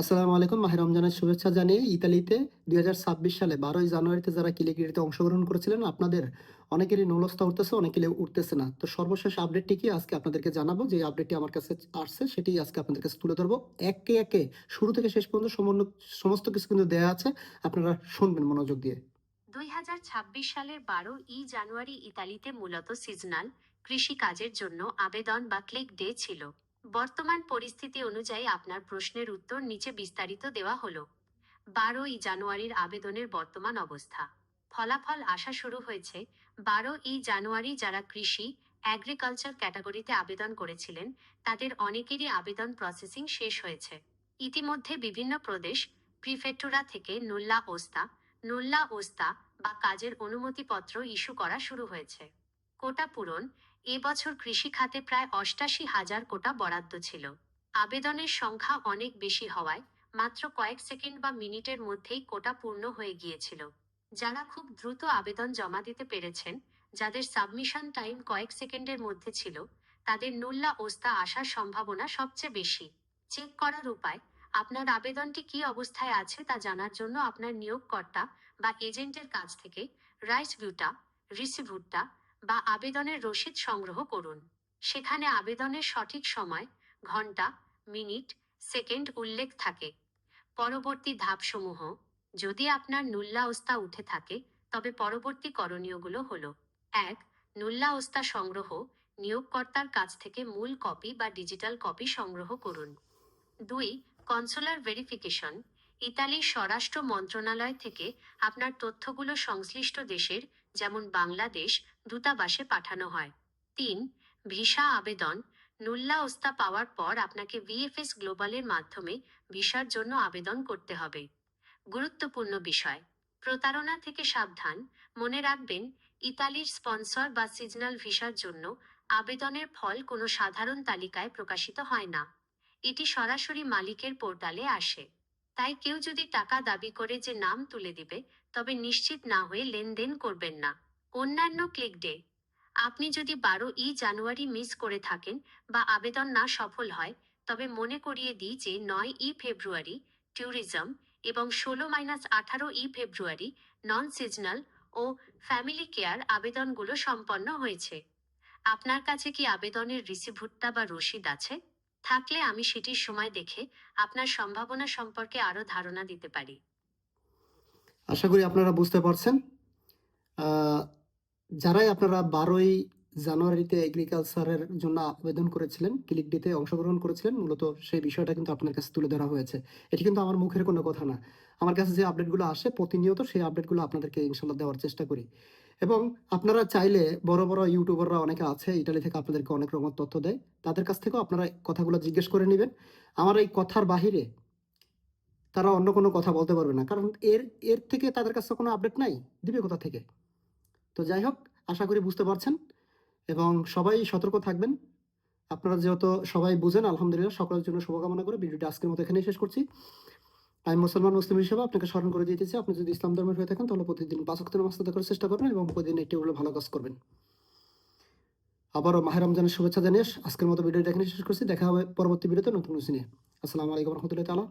আসসালামু আলাইকুম মাহের রমজানের শুভেচ্ছা জানিয়ে ইতালিতে দুই হাজার ছাব্বিশ সালে বারোই জানুয়ারিতে যারা কিলিগিরিতে অংশগ্রহণ করেছিলেন, আপনাদের অনেকেরই নলস্তা উঠতেছে, অনেকেরই উঠতেছে না। তো সর্বশেষ আপডেটটি কি? আজকে আপনাদেরকে জানাব। যে আপডেটটি আমার কাছে আসছে, সেটি আজকে আপনাদের কাছে তুলে ধরবো। একে একে শুরু থেকে শেষ পর্যন্ত সমস্ত কিছু কিন্তু দেয়া আছে, আপনারা শুনবেন মনোযোগ দিয়ে। দুই হাজার ছাব্বিশ সালের বারো ই জানুয়ারি ইতালিতে মূলত সিজনাল কৃষি কাজের জন্য আবেদন বা ক্লিক ডে ছিল। বর্তমান পরিস্থিতি অনুযায়ী আপনার প্রশ্নের উত্তর নিচে বিস্তারিত দেওয়া হলো। বারোই জানুয়ারির আবেদনের বর্তমান অবস্থা। ফলাফল আসা শুরু হয়েছে, বারোই জানুয়ারি যারা কৃষি অ্যাগ্রিকালচার ক্যাটাগরিতে আবেদন করেছিলেন, তাদের অনেকেরই আবেদন প্রসেসিং শেষ হয়েছে। ইতিমধ্যে বিভিন্ন প্রদেশ প্রিফেক্টুরা থেকে নুল্লা ওস্তা নুল্লা ওস্তা বা কাজের অনুমতিপত্র ইস্যু করা শুরু হয়েছে। কোটা পূরণ এবছর কৃষি খাতে প্রায় অষ্টাশি হাজার কোটা বরাদ্দ ছিল। আবেদনের সংখ্যা অনেক বেশি হওয়ায় মাত্র কয়েক সেকেন্ড বা মিনিটের মধ্যেই কোটা পূর্ণ হয়ে গিয়েছিল। যারা খুব দ্রুত আবেদন জমা দিতে পেরেছেন, যাদের সাবমিশন টাইম কয়েক সেকেন্ডের মধ্যে ছিল, তাদের নুল্লা ওস্তা আসার সম্ভাবনা সবচেয়ে বেশি। চেক করার উপায়, আপনার আবেদনটি কি অবস্থায় আছে তা জানার জন্য আপনার নিয়োগকর্তা বা এজেন্টের কাছ থেকে রাইস ভিউটা রিসিভুটটা বা আবেদনের রসিদ সংগ্রহ করুন। সেখানে আবেদনের সঠিক সময়, ঘণ্টা, মিনিট, সেকেন্ড উল্লেখ থাকে। পরবর্তী ধাপসমূহ, যদি আপনার নুল্লা ওস্তা উঠে থাকে, তবে পরবর্তী করণীয়গুলো হল, এক, নুল্লা ওস্তা সংগ্রহ, নিয়োগকর্তার কাছ থেকে মূল কপি বা ডিজিটাল কপি সংগ্রহ করুন। দুই কনসুলার ভেরিফিকেশন ইতালির স্বরাষ্ট্র মন্ত্রণালয় থেকে আপনার তথ্যগুলো সংশ্লিষ্ট দেশের, যেমন বাংলাদেশ দূতাবাসে পাঠানো হয়। তিন, ভিসা আবেদন। নুল্লা ওস্তা পাওয়ার পর আপনাকে ভিএফএস গ্লোবালের মাধ্যমে ভিসার জন্য আবেদন করতে হবে। গুরুত্বপূর্ণ বিষয়, প্রতারণা থেকে সাবধান। মনে রাখবেন, ইতালির স্পন্সর বা সিজনাল ভিসার জন্য আবেদনের ফল কোনো সাধারণ তালিকায় প্রকাশিত হয় না। এটি সরাসরি মালিকের পোর্টালে আসে। তাই কেউ যদি টাকা দাবি করে যে নাম তুলে দিবে, তবে নিশ্চিত না হয়ে লেনদেন করবেন না। অন্যান্য ক্লিক ডে আপনি যদি বারো ই জানুয়ারি মিস করে থাকেন বা আবেদন না সফল হয়, তবে মনে করিয়ে দিই যে নয় ই ফেব্রুয়ারি ট্যুরিজম এবং ষোলো মাইনাস আঠারো ই ফেব্রুয়ারি নন সিজনাল ও ফ্যামিলি কেয়ার আবেদনগুলো সম্পন্ন হয়েছে। আপনার কাছে কি আবেদনের রিসিভুটটা বা রসিদ আছে? থাকলে আমি সেটির সময় দেখে আপনার সম্ভাবনা সম্পর্কে আরও ধারণা দিতে পারি। আশা করি আপনারা বুঝতে পারছেন। যারাই আপনারা বারোই জানুয়ারিতে এগ্রিকালচারের জন্য আবেদন করেছিলেন ক্লিক ডিতে অংশগ্রহণ করেছিলেন, মূলত সেই বিষয়টা কিন্তু আপনার কাছে তুলে ধরা হয়েছে। এটি কিন্তু আমার মুখের কোনো কথা না। আমার কাছে যে আপডেটগুলো আসে, প্রতিনিয়ত সেই আপডেটগুলো আপনাদেরকে ইনশাল্লাহ দেওয়ার চেষ্টা করি। এবং আপনারা চাইলে বড় বড় ইউটিউবাররা অনেকে আছে ইটালি থেকে আপনাদেরকে অনেক রকম তথ্য দেয়। তাদের কাছ থেকেও আপনারা কথাগুলো জিজ্ঞেস করে নেবেন। আমার এই কথার বাহিরে তারা অন্য কোনো কথা বলতে পারবে না। কারণ এর এর থেকে তাদের কাছে কোনো আপডেট নাই। দিবে কোথা থেকে? তো যাই হোক, আশা করি বুঝতে পারছেন এবং সবাই সতর্ক থাকবেন। আপনারা যেহেতু সবাই বুঝেন, আলহামদুলিল্লাহ, সকলের জন্য শুভকামনা করে ভিডিওটি আজকের মতো এখানেই শেষ করছি। আমি মুসলমান মুসলিম হিসেবে আপনাকে স্মরণ করে দিতেছি আপনি যদি ইসলাম ধর্মের হয়ে থাকেন, তাহলে প্রতিদিন অক্টের নামাজ করার চেষ্টা করবেন এবং প্রতিদিন একটি হলে ভালো কাজ করবেন। আবারও মাহের রমজানের শুভেচ্ছা জানিয়ে আজকের মতো ভিডিওটি এখানে শেষ করছি। দেখা হবে পরবর্তী ভিডিওতে নতুন নিয়ে। আসসালামু আলাইকুম রহমতুল্লাহ তালা